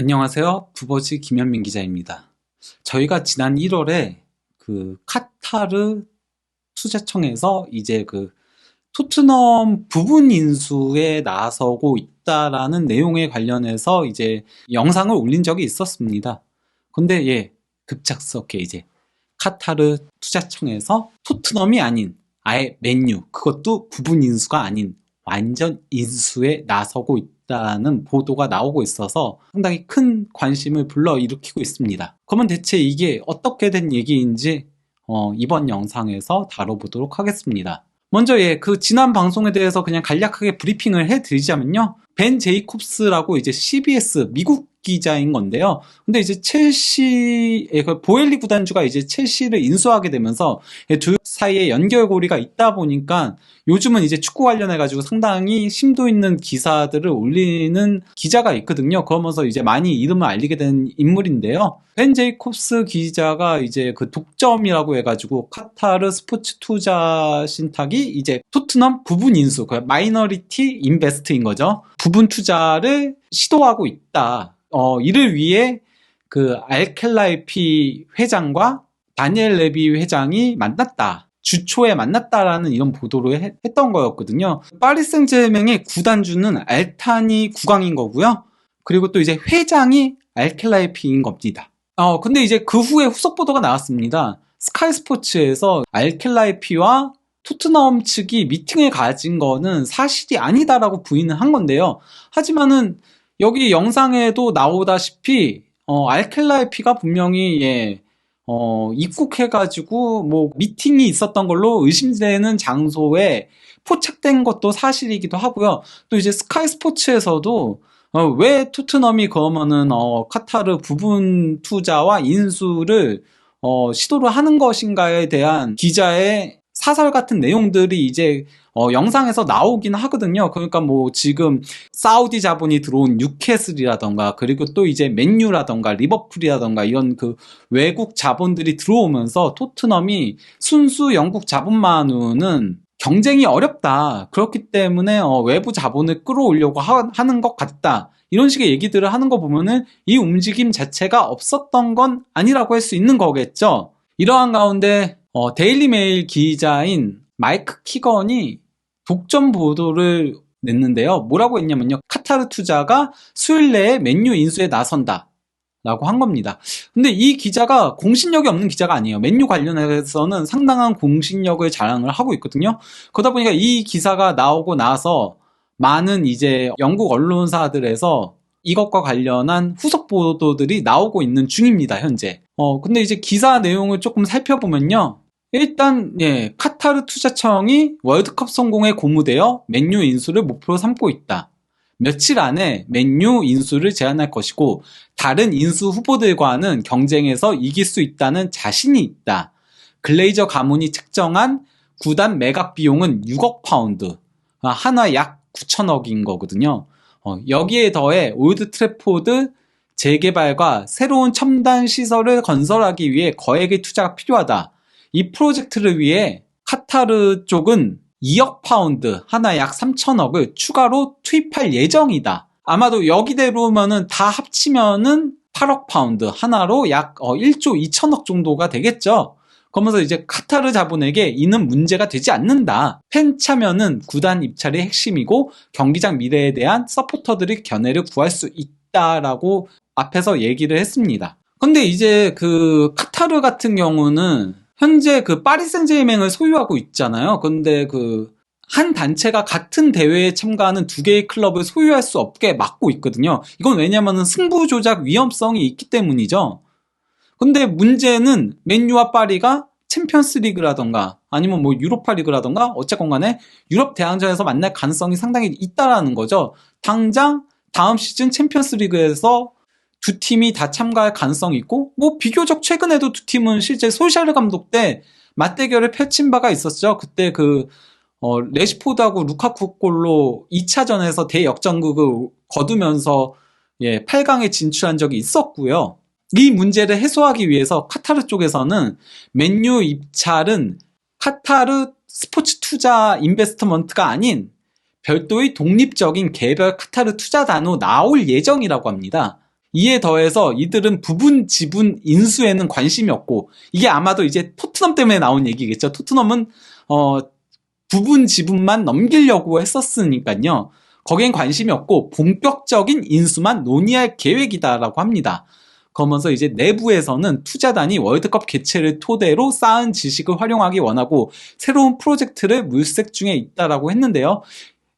안녕하세요. 부버지 김현민 기자입니다. 저희가 지난 1월에 그 카타르 투자청에서 이제 그 토트넘 부분 인수에 나서고 있다라는 내용에 관련해서 이제 영상을 올린 적이 있었습니다. 근데 예, 급작스럽게 이제 카타르 투자청에서 토트넘이 아닌 아예 맨유, 그것도 부분 인수가 아닌 완전 인수에 나서고 있다는 보도가 나오고 있어서 상당히 큰 관심을 불러일으키고 있습니다. 그러면 대체 이게 어떻게 된 얘기인지 어, 이번 영상에서 다뤄보도록 하겠습니다. 먼저 예, 그 지난 방송에 대해서 그냥 간략하게 브리핑을 해드리자면요. 벤 제이콥스라고 이제 CBS 미국 기자인 건데요. 근데 이제 첼시의 그 보엘리 구단주가 이제 첼시를 인수하게 되면서 두 사이에 연결고리가 있다 보니까 요즘은 이제 축구 관련해 가지고 상당히 심도 있는 기사들을 올리는 기자가 있거든요. 그러면서 이제 많이 이름을 알리게 된 인물인데요. 벤 제이콥스 기자가 이제 그 독점이라고 해가지고 카타르 스포츠 투자 신탁이 이제 토트넘 부분 인수, 그 마이너리티 인베스트인 거죠. 부분 투자를 시도하고 있다. 어, 이를 위해 그 알켈라이피 회장과 다니엘 레비 회장이 만났다. 주초에 만났다라는 이런 보도를 해, 했던 거였거든요. 파리 생제맹의 구단주는 알타니 국왕인 거고요. 그리고 또 이제 회장이 알켈라이피인 겁니다. 어, 근데 이제 그 후에 후속 보도가 나왔습니다. 스카이 스포츠에서 알켈라이피와 토트넘 측이 미팅을 가진 거는 사실이 아니다라고 부인을 한 건데요. 하지만은 여기 영상에도 나오다시피 어, 알켈라이피가 분명히 예, 어, 입국해가지고 뭐 미팅이 있었던 걸로 의심되는 장소에 포착된 것도 사실이기도 하고요. 또 이제 스카이 스포츠에서도 어, 왜 토트넘이 그러면은 어, 카타르 부분 투자와 인수를 어, 시도를 하는 것인가에 대한 기자의 사설 같은 내용들이 이제 어, 영상에서 나오긴 하거든요. 그러니까 뭐 지금 사우디 자본이 들어온 뉴캐슬이라던가 그리고 또 이제 맨유라던가 리버풀이라던가 이런 그 외국 자본들이 들어오면서 토트넘이 순수 영국 자본만으로는 경쟁이 어렵다. 그렇기 때문에 어, 외부 자본을 끌어오려고 하, 하는 것 같다. 이런 식의 얘기들을 하는 거 보면은 이 움직임 자체가 없었던 건 아니라고 할 수 있는 거겠죠. 이러한 가운데 어, 데일리 메일 기자인 마이크 키건이 독점 보도를 냈는데요. 뭐라고 했냐면요. 카타르 투자가 수요일 내에 맨유 인수에 나선다. 라고 한 겁니다. 근데 이 기자가 공신력이 없는 기자가 아니에요. 맨유 관련해서는 상당한 공신력을 자랑을 하고 있거든요. 그러다 보니까 이 기사가 나오고 나서 많은 이제 영국 언론사들에서 이것과 관련한 후속 보도들이 나오고 있는 중입니다, 현재. 어, 근데 이제 기사 내용을 조금 살펴보면요. 일단 예, 카타르 투자청이 월드컵 성공에 고무되어 맨유 인수를 목표로 삼고 있다. 며칠 안에 맨유 인수를 제안할 것이고 다른 인수 후보들과는 경쟁에서 이길 수 있다는 자신이 있다. 글레이저 가문이 측정한 구단 매각 비용은 6억 파운드, 아, 하나 약 9천억인 거거든요. 어, 여기에 더해 올드 트래포드 재개발과 새로운 첨단 시설을 건설하기 위해 거액의 투자가 필요하다. 이 프로젝트를 위해 카타르 쪽은 2억 파운드, 하나 약 3천억을 추가로 투입할 예정이다. 아마도 여기대로면은 다 합치면은 8억 파운드, 하나로 약 1조 어, 2천억 정도가 되겠죠. 그러면서 이제 카타르 자본에게 이는 문제가 되지 않는다. 팬 참여는 구단 입찰의 핵심이고 경기장 미래에 대한 서포터들이 견해를 구할 수 있다라고 앞에서 얘기를 했습니다. 근데 이제 그 카타르 같은 경우는 현재 그 파리 생제맹을 소유하고 있잖아요. 근데 그 한 단체가 같은 대회에 참가하는 두 개의 클럽을 소유할 수 없게 막고 있거든요. 이건 왜냐면은 승부 조작 위험성이 있기 때문이죠. 근데 문제는 맨유와 파리가 챔피언스 리그라던가 아니면 뭐 유로파 리그라던가 어쨌건 간에 유럽 대항전에서 만날 가능성이 상당히 있다라는 거죠. 당장 다음 시즌 챔피언스 리그에서 두 팀이 다 참가할 가능성이 있고 뭐 비교적 최근에도 두 팀은 실제 솔샤르 감독 때 맞대결을 펼친 바가 있었죠. 그때 그 어, 레시포드하고 루카쿠 골로 2차전에서 대역전극을 거두면서 예, 8강에 진출한 적이 있었고요. 이 문제를 해소하기 위해서 카타르 쪽에서는 맨유 입찰은 카타르 스포츠 투자 인베스트먼트가 아닌 별도의 독립적인 개별 카타르 투자단으로 나올 예정이라고 합니다. 이에 더해서 이들은 부분 지분 인수에는 관심이 없고 이게 아마도 이제 토트넘 때문에 나온 얘기겠죠. 토트넘은 어 부분 지분만 넘기려고 했었으니까요. 거기엔 관심이 없고 본격적인 인수만 논의할 계획이다라고 합니다. 그러면서 이제 내부에서는 투자단이 월드컵 개최를 토대로 쌓은 지식을 활용하기 원하고 새로운 프로젝트를 물색 중에 있다라고 했는데요.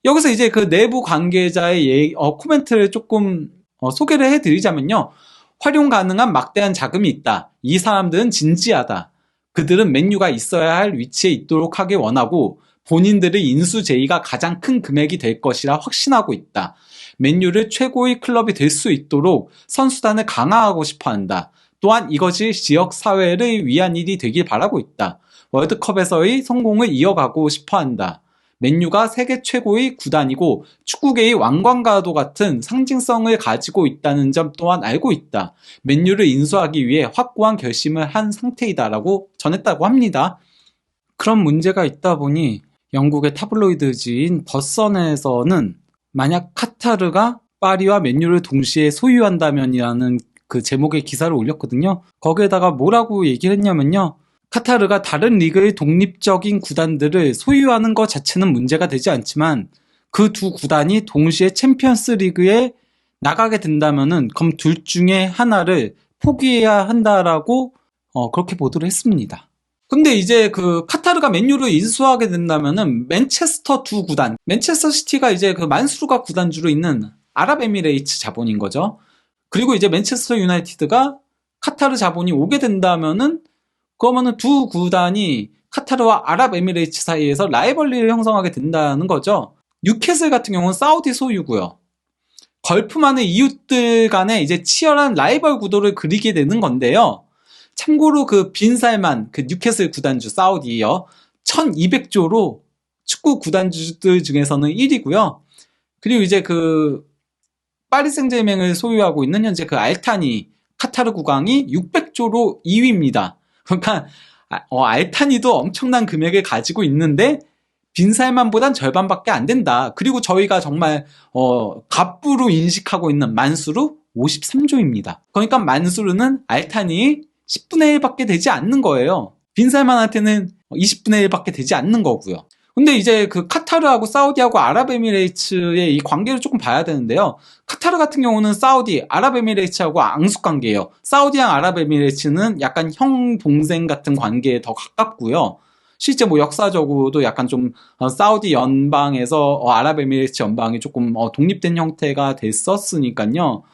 여기서 이제 그 내부 관계자의 예, 어, 코멘트를 조금 어, 소개를 해드리자면요. 활용 가능한 막대한 자금이 있다. 이 사람들은 진지하다. 그들은 맨유가 있어야 할 위치에 있도록 하길 원하고 본인들의 인수 제의가 가장 큰 금액이 될 것이라 확신하고 있다. 맨유를 최고의 클럽이 될 수 있도록 선수단을 강화하고 싶어 한다. 또한 이것이 지역 사회를 위한 일이 되길 바라고 있다. 월드컵에서의 성공을 이어가고 싶어 한다. 맨유가 세계 최고의 구단이고 축구계의 왕관과도 같은 상징성을 가지고 있다는 점 또한 알고 있다. 맨유를 인수하기 위해 확고한 결심을 한 상태이다라고 전했다고 합니다. 그런 문제가 있다 보니 영국의 타블로이드지인 더선에서는 만약 카타르가 파리와 맨유를 동시에 소유한다면이라는 그 제목의 기사를 올렸거든요. 거기에다가 뭐라고 얘기를 했냐면요. 카타르가 다른 리그의 독립적인 구단들을 소유하는 것 자체는 문제가 되지 않지만 그 두 구단이 동시에 챔피언스 리그에 나가게 된다면은 그럼 둘 중에 하나를 포기해야 한다라고 어, 그렇게 보도를 했습니다. 근데 이제 그 카타르가 맨유를 인수하게 된다면은 맨체스터 두 구단, 맨체스터 시티가 이제 그 만수르가 구단주로 있는 아랍에미레이츠 자본인 거죠. 그리고 이제 맨체스터 유나이티드가 카타르 자본이 오게 된다면은 그러면은 두 구단이 카타르와 아랍에미레이츠 사이에서 라이벌리를 형성하게 된다는 거죠. 뉴캐슬 같은 경우는 사우디 소유고요. 걸프만의 이웃들 간에 이제 치열한 라이벌 구도를 그리게 되는 건데요. 참고로 그 빈살만 그 뉴캐슬 구단주 사우디요. 1200조로 축구 구단주들 중에서는 1위고요. 그리고 이제 그 파리 생제맹을 소유하고 있는 현재 그 알타니 카타르 국왕이 600조로 2위입니다. 그러니까 아, 어, 알타니도 엄청난 금액을 가지고 있는데 빈살만보단 절반밖에 안 된다. 그리고 저희가 정말 어, 갑부로 인식하고 있는 만수르 53조입니다. 그러니까 만수르는 알타니 10분의 1밖에 되지 않는 거예요. 빈살만한테는 20분의 1밖에 되지 않는 거고요. 근데 이제 그 카타르하고 사우디하고 아랍에미레이츠의 이 관계를 조금 봐야 되는데요. 카타르 같은 경우는 사우디, 아랍에미레이츠하고 앙숙 관계예요. 사우디랑 아랍에미레이츠는 약간 형 동생 같은 관계에 더 가깝고요. 실제 뭐 역사적으로도 약간 좀 어, 사우디 연방에서 어, 아랍에미레이츠 연방이 조금 어, 독립된 형태가 됐었으니까요.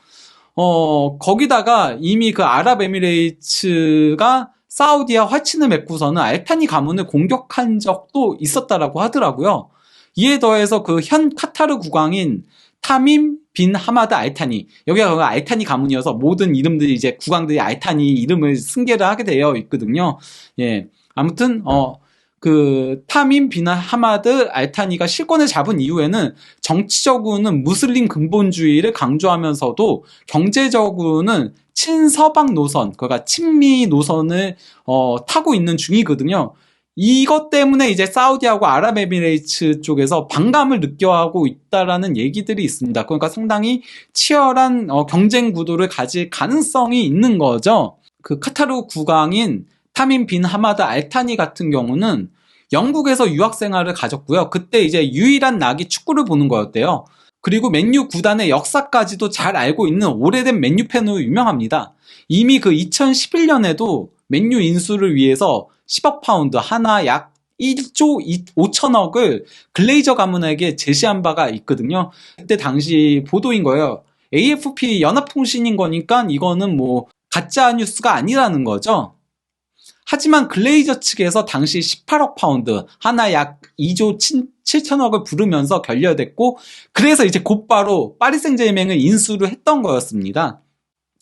어, 거기다가 이미 그 아랍에미레이츠가 사우디와 화친을 맺고서는 알타니 가문을 공격한 적도 있었다라고 하더라고요. 이에 더해서 그 현 카타르 국왕인 타밈 빈 하마드 알타니 여기가 그 알타니 가문이어서 모든 이름들이 이제 국왕들이 알타니 이름을 승계를 하게 되어 있거든요. 예. 아무튼 어 그 타민 비나 하마드 알타니가 실권을 잡은 이후에는 정치적으로는 무슬림 근본주의를 강조하면서도 경제적으로는 친서방 노선, 그러니까 친미 노선을 어, 타고 있는 중이거든요. 이것 때문에 이제 사우디하고 아랍에미레이트 쪽에서 반감을 느껴하고 있다라는 얘기들이 있습니다. 그러니까 상당히 치열한 어, 경쟁 구도를 가질 가능성이 있는 거죠. 그 카타르 국왕인 타민 빈 하마드 알타니 같은 경우는 영국에서 유학 생활을 가졌고요. 그때 이제 유일한 낙이 축구를 보는 거였대요. 그리고 맨유 구단의 역사까지도 잘 알고 있는 오래된 맨유 팬으로 유명합니다. 이미 그 2011년에도 맨유 인수를 위해서 10억 파운드 하나 약 1조 5천억을 글레이저 가문에게 제시한 바가 있거든요. 그때 당시 보도인 거예요. AFP 연합통신인 거니까 이거는 뭐 가짜 뉴스가 아니라는 거죠. 하지만 글레이저 측에서 당시 18억 파운드, 하나 약 2조 7천억을 부르면서 결렬됐고, 그래서 이제 곧바로 파리 생제맹을 인수를 했던 거였습니다.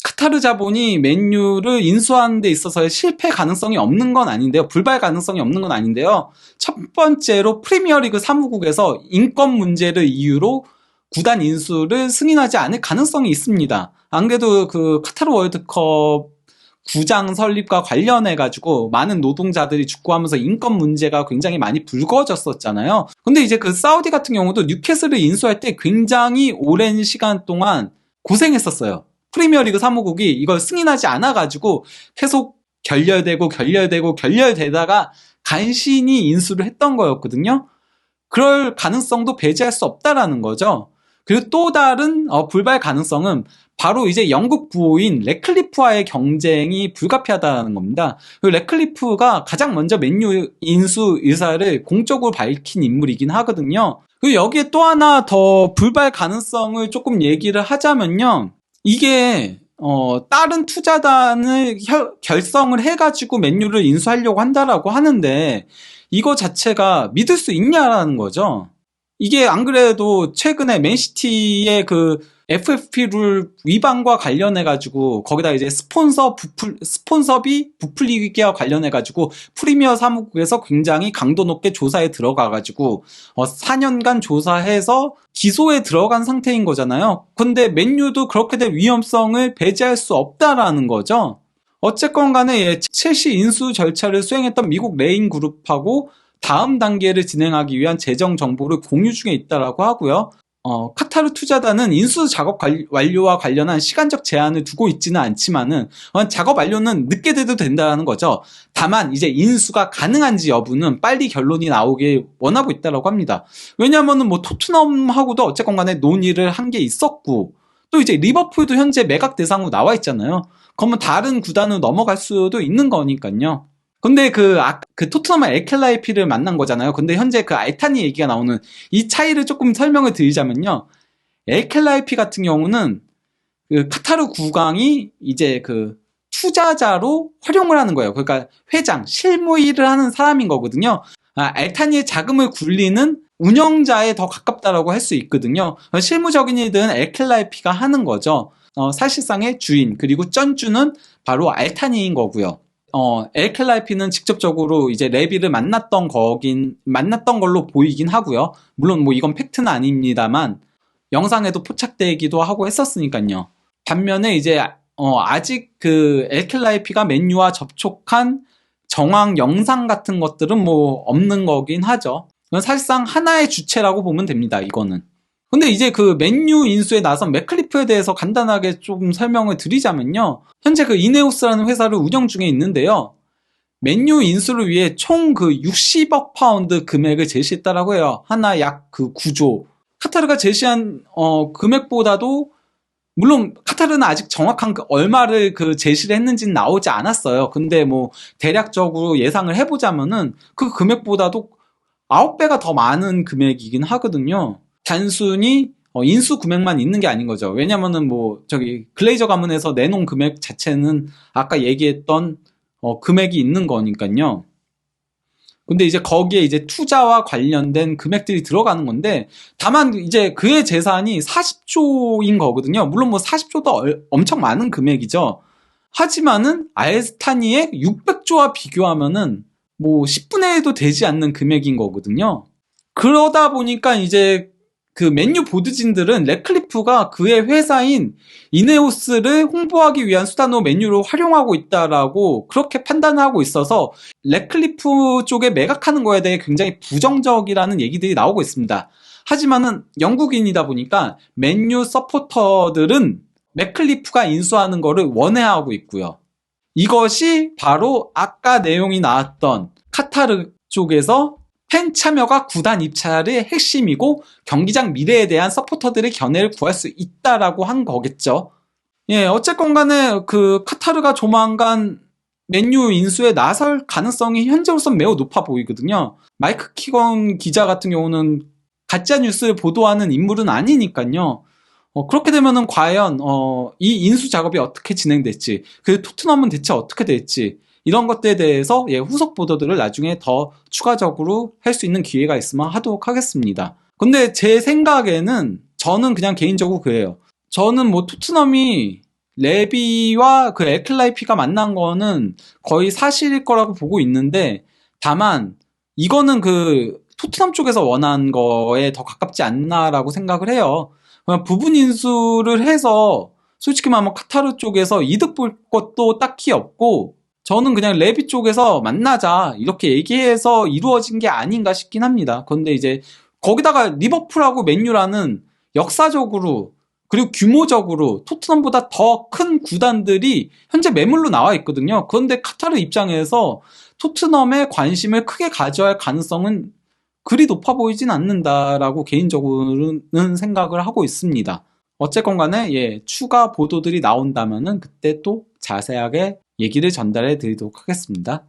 카타르 자본이 맨유를 인수하는 데 있어서의 실패 가능성이 없는 건 아닌데요. 불발 가능성이 없는 건 아닌데요. 첫 번째로 프리미어리그 사무국에서 인권 문제를 이유로 구단 인수를 승인하지 않을 가능성이 있습니다. 안 그래도 그 카타르 월드컵 구장 설립과 관련해 가지고 많은 노동자들이 죽고하면서 인권 문제가 굉장히 많이 불거졌었잖아요. 근데 이제 그 사우디 같은 경우도 뉴캐슬을 인수할 때 굉장히 오랜 시간 동안 고생했었어요. 프리미어리그 사무국이 이걸 승인하지 않아 가지고 계속 결렬되고 결렬되고 결렬되다가 간신히 인수를 했던 거였거든요. 그럴 가능성도 배제할 수 없다라는 거죠. 그리고 또 다른 어, 불발 가능성은 바로 이제 영국 부호인 레클리프와의 경쟁이 불가피하다는 겁니다. 레클리프가 가장 먼저 맨유 인수 의사를 공적으로 밝힌 인물이긴 하거든요. 그리고 여기에 또 하나 더 불발 가능성을 조금 얘기를 하자면요. 이게 어, 다른 투자단을 혈, 결성을 해가지고 맨유를 인수하려고 한다라고 하는데 이거 자체가 믿을 수 있냐라는 거죠. 이게 안 그래도 최근에 맨시티의 그 FFP 룰 위반과 관련해 가지고 거기다 이제 스폰서 부풀, 스폰서비 부풀리기와 관련해 가지고 프리미어 사무국에서 굉장히 강도 높게 조사에 들어가 가지고 어, 4년간 조사해서 기소에 들어간 상태인 거잖아요. 근데 맨유도 그렇게 된 위험성을 배제할 수 없다라는 거죠. 어쨌건 간에 예, 첼시 인수 절차를 수행했던 미국 레인 그룹하고 다음 단계를 진행하기 위한 재정 정보를 공유 중에 있다라고 하고요. 어, 카타르 투자단은 인수 작업 완료와 관련한 시간적 제한을 두고 있지는 않지만은 어, 작업 완료는 늦게 돼도 된다는 거죠. 다만 이제 인수가 가능한지 여부는 빨리 결론이 나오길 원하고 있다라고 합니다. 왜냐하면은 뭐 토트넘하고도 어쨌건 간에 논의를 한 게 있었고 또 이제 리버풀도 현재 매각 대상으로 나와 있잖아요. 그러면 다른 구단으로 넘어갈 수도 있는 거니까요. 근데 그, 아, 그 토트넘과 에켈라이피를 만난 거잖아요. 근데 현재 그 알타니 얘기가 나오는 이 차이를 조금 설명을 드리자면요. 에켈라이피 같은 경우는 그 카타르 구강이 이제 그 투자자로 활용을 하는 거예요. 그러니까 회장, 실무 일을 하는 사람인 거거든요. 아, 알타니의 자금을 굴리는 운영자에 더 가깝다라고 할 수 있거든요. 실무적인 일들은 에켈라이피가 하는 거죠. 어, 사실상의 주인, 그리고 쩐주는 바로 알타니인 거고요. 어, 엘켈라이피는 직접적으로 이제 레비를 만났던 거긴, 만났던 걸로 보이긴 하고요. 물론 뭐 이건 팩트는 아닙니다만, 영상에도 포착되기도 하고 했었으니까요. 반면에 이제, 어, 아직 그 엘켈라이피가 맨유와 접촉한 정황 영상 같은 것들은 뭐 없는 거긴 하죠. 사실상 하나의 주체라고 보면 됩니다, 이거는. 근데 이제 그 맨유 인수에 나선 맥클리프에 대해서 간단하게 좀 설명을 드리자면요. 현재 그 이네오스라는 회사를 운영 중에 있는데요. 맨유 인수를 위해 총 그 60억 파운드 금액을 제시했다라고 해요. 하나 약 그 9조. 카타르가 제시한 어 금액보다도 물론 카타르는 아직 정확한 그 얼마를 그 제시를 했는지는 나오지 않았어요. 근데 뭐 대략적으로 예상을 해보자면은 그 금액보다도 9배가 더 많은 금액이긴 하거든요. 단순히 어, 인수 금액만 있는 게 아닌 거죠. 왜냐면은 뭐 저기 글레이저 가문에서 내놓은 금액 자체는 아까 얘기했던 어, 금액이 있는 거니까요. 근데 이제 거기에 이제 투자와 관련된 금액들이 들어가는 건데 다만 이제 그의 재산이 40조인 거거든요. 물론 뭐 40조도 얼, 엄청 많은 금액이죠. 하지만은 알스타니의 600조와 비교하면은 뭐 10분의 1도 되지 않는 금액인 거거든요. 그러다 보니까 이제 그 맨유 보드진들은 레클리프가 그의 회사인 이네오스를 홍보하기 위한 수단으로 맨유를 활용하고 있다라고 그렇게 판단하고 있어서 레클리프 쪽에 매각하는 거에 대해 굉장히 부정적이라는 얘기들이 나오고 있습니다. 하지만은 영국인이다 보니까 맨유 서포터들은 맥클리프가 인수하는 거를 원해하고 있고요. 이것이 바로 아까 내용이 나왔던 카타르 쪽에서 팬 참여가 구단 입찰의 핵심이고 경기장 미래에 대한 서포터들의 견해를 구할 수 있다라고 한 거겠죠. 예, 어쨌건 간에 그 카타르가 조만간 맨유 인수에 나설 가능성이 현재로선 매우 높아 보이거든요. 마이크 키건 기자 같은 경우는 가짜 뉴스를 보도하는 인물은 아니니까요. 어, 그렇게 되면은 과연 어, 이 인수 작업이 어떻게 진행될지, 그 토트넘은 대체 어떻게 될지 이런 것들에 대해서 예, 후속 보도들을 나중에 더 추가적으로 할 수 있는 기회가 있으면 하도록 하겠습니다. 근데 제 생각에는 저는 그냥 개인적으로 그래요. 저는 뭐 토트넘이 레비와 그 에클라이피가 만난 거는 거의 사실일 거라고 보고 있는데 다만 이거는 그 토트넘 쪽에서 원한 거에 더 가깝지 않나라고 생각을 해요. 그냥 부분 인수를 해서 솔직히 말하면 카타르 쪽에서 이득 볼 것도 딱히 없고 저는 그냥 레비 쪽에서 만나자 이렇게 얘기해서 이루어진 게 아닌가 싶긴 합니다. 그런데 이제 거기다가 리버풀하고 맨유라는 역사적으로 그리고 규모적으로 토트넘보다 더 큰 구단들이 현재 매물로 나와 있거든요. 그런데 카타르 입장에서 토트넘에 관심을 크게 가져야 할 가능성은 그리 높아 보이진 않는다라고 개인적으로는 생각을 하고 있습니다. 어쨌건 간에 예, 추가 보도들이 나온다면은 그때 또 자세하게 얘기를 전달해 드리도록 하겠습니다.